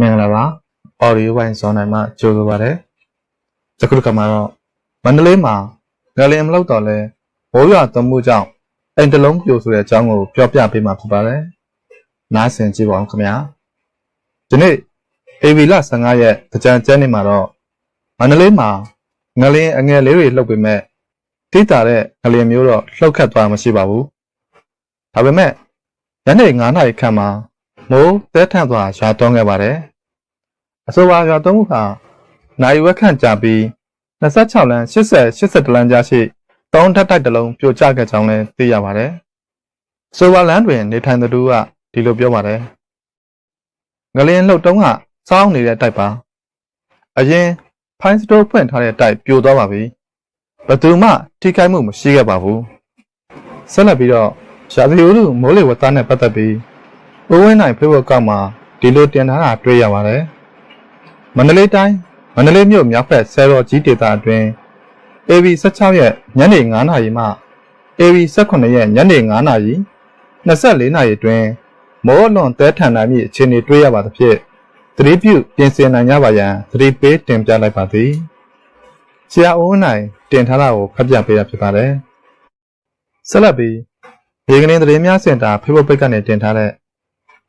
မင်္ဂလာပါ audio ဝိုင်းဇွန်နိုင်မှာကြိုဆိုပါရစေ။ဒီခုတစ်ခါမှာတော့မန္တလေးမှာငလင်မလောက်တော့လဲမိုးရွာသွန်းမှုကြောင့်အိမ်တစ်လုံးပြိုဆိုတဲ့အကြောင်းကိုပြောပြပေးမှာဖြစ်ပါတယ်။နားဆင်ကြည့်ပါဦးခင်ဗျာ။ဒီနေ့ AB လ15ရက်ကြံကျန်းနေမှာတော့မန္တလေးမှာငလင်အငယ်လေးတွေလှုပ်ပေမဲ့တိတာတဲ့ငလင်မျိုးတော့လှုပ်ခတ်သွားမှရှိပါဘူး။ဒါပေမဲ့ညနေ9နာရီခန့်မှာ မိုးတဲထန့်စွာရွာသွန်းခဲ့ပါတယ်။အဆိုပါရွာသွန်းမှုဟာနိုင်ဝက်ခန့်ကြာပြီး26လမ်း80 80လမ်းကြားရှိတောင်းထက်တိုက်တစ်လုံးပြိုကျခဲ့ကြောင်းလည်းသိရပါတယ်။ဆိုပါလမ်းတွင်နေထိုင်သူတို့ကဒီလိုပြောပါတယ်။ငလျင်လှုပ်တုံးကစောင်းနေတဲ့တိုက်ပါ။အရင်ဖိုင်းစတိုးဖွင့်ထားတဲ့တိုက်ပြိုသွားပါပြီ။ဘယ်သူမှထိခိုက်မှုမရှိခဲ့ပါဘူး။ဆက်လက်ပြီးတော့ရာသီဥတုမိုးလေဝသနဲ့ပတ်သက်ပြီး ဦးဝင်းနိုင်ဖေ့ဘုတ်ကောက်မှာဒီလိုတင်ထားတာတွေ့ရပါတယ်။မန္တလေးတိုင်းမန္တလေးမြို့မြောက်ဘက်ဆယ်တော်ကြီးဒေသအတွင်း AB 16ရက်ညနေ9:00နာရီမှ AB 18ရက်ညနေ9:00နာရီ24နာရီအတွင်းမိုးအလွန်တဲထန်နိုင်မည့်အခြေအနေတွေ့ရပါသဖြင့်သတိပြုပြင်ဆင်နိုင်ကြပါရန်သတိပေးတင်ပြလိုက်ပါသည်။ဆရာဦးဝင်းနိုင်တင်ထားတာကိုဖတ်ပြပေးရဖြစ်ပါတယ်။ဆက်လက်ပြီးရေကလင်းသတင်းများစင်တာ Facebook page ကနေတင်ထားတဲ့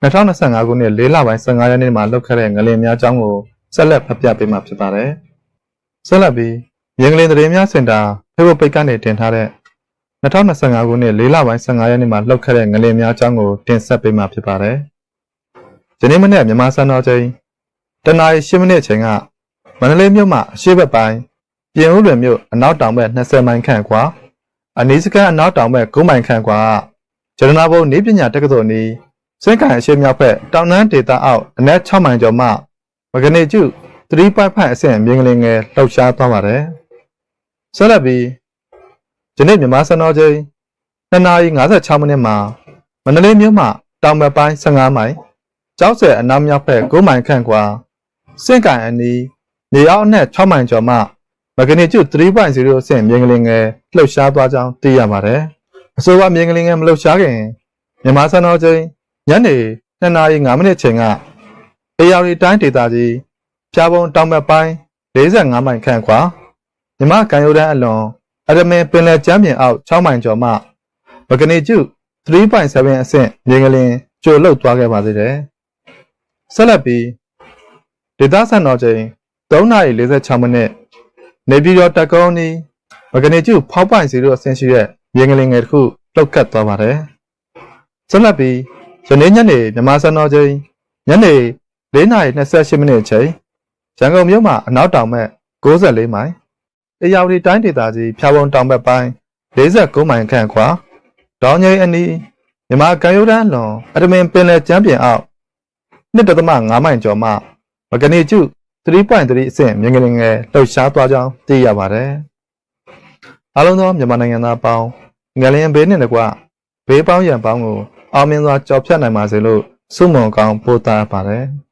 2025ခုနှစ်၄လပိုင်း15ရက်နေ့မှာလုပ်ခဲ့တဲ့ငလင်များအကြောင်းကိုဆက်လက်ဖတ်ပြပေးမှာဖြစ်ပါတယ်။ဆက်လက်ပြီးရေကလင်းသတင်းများစင်တာ Facebook page ကနေတင်ထားတဲ့2025ခုနှစ်၄လပိုင်း15ရက်နေ့မှာလုပ်ခဲ့တဲ့ငလင်များအကြောင်းကိုတင်ဆက်ပေးမှာဖြစ်ပါတယ်။ဒီနေ့မနေ့မြန်မာစံတော်ချိန်တနအီ10မိနစ်အချိန်ကမန္တလေးမြို့မှာအရှိတ်ဘက်ပိုင်းပြင်ဦးလွင်မြို့အနောက်တောင်ဘက်20မိုင်ခန့်ကွာအနီးစကန်အနောက်တောင်ဘက်9မိုင်ခန့်ကွာကကျရနာဘုံနေပညာတက္ကသိုလ်နီး စင်ကန်အရှိမြောက်ဘက်တောင်တန်းဒေသအောက်အနက်6မိုင်ကျော်မှမဂနေကျု3.5အဆင့်မြင်ကလေးငယ်လှုပ်ရှားသွားပါတယ်။ဆက်လက်ပြီးဒီနေ့မြန်မာစံတော်ချိန်2:56မိနစ်မှာမန္တလေးမြို့မှတောင်ဘက်ပိုင်း15မိုင်ကျောက်ဆယ်အနောက်မြောက်ဘက်9မိုင်ခန့်ကွာစင်ကန်အနီးနေအောက်အနက်6မိုင်ကျော်မှမဂနေကျု3.0အဆင့်မြင်ကလေးငယ်လှုပ်ရှားသွားကြောင်းသိရပါတယ်။အဆိုပါမြင်ကလေးငယ်မလှုပ်ရှားခင်မြန်မာစံတော်ချိန် ညနေ2:05မိနစ်ချိန်ကအေယာရီတိုင်းဒေသကြီးဖြာပုံတောင်ဘက်ပိုင်း45မိုင်ခန့်ခွာမြမကန်ရိုးတန်းအလွန်အရမင်ပင်လယ်ကျမ်းပြင်အောက်6မိုင်ကျော်မှမကနေကျု3.7အဆင့်မြေငလင်ကျိုလှုပ်သွားခဲ့ပါသေးတယ်။ဆက်လက်ပြီးဒေသစံတော်ချိန်3:46မိနစ်နေပြည်တော်တက်ကုန်းနီးမကနေကျုဖောက်ပိုင်စီတို့အဆင့်ရှိတဲ့မြေငလင်ငယ်တစ်ခုလှုပ်ခတ်သွားပါတယ်။ဆက်လက်ပြီး ယနေ့ညနေမြန်မာစံတော်ချိန်ညနေ4:28မိနစ်အချိန်ရန်ကုန်မြို့မှာအနောက်တောင်ဘက်64မိုင်အေရဝတီတိုင်းဒေသကြီးဖြာပုံတောင်ဘက်ပိုင်း49မိုင်ခန့်ခွာဒေါင်းငိမ့်အနီးမြန်မာကံရိုးတန်းလွန်အတမင်ပင်လယ်ကျမ်းပြင်အောက်1.5မိုင်ကျော်မှမကနေကျု3.3အဆင့်မြင်ကလေးငယ်လှုပ်ရှားသွားကြောင်းသိရပါတယ်။အားလုံးသောမြန်မာနိုင်ငံသားပေါင်းငလျင်ဘေးနှင့်တကွဘေးပေါင်းရန်ပေါင်းကို အောင်မြင်စွာကြော်ဖြတ်နိုင်ပါစေလို့ဆုမွန်ကောင်းပို့သပါတယ်။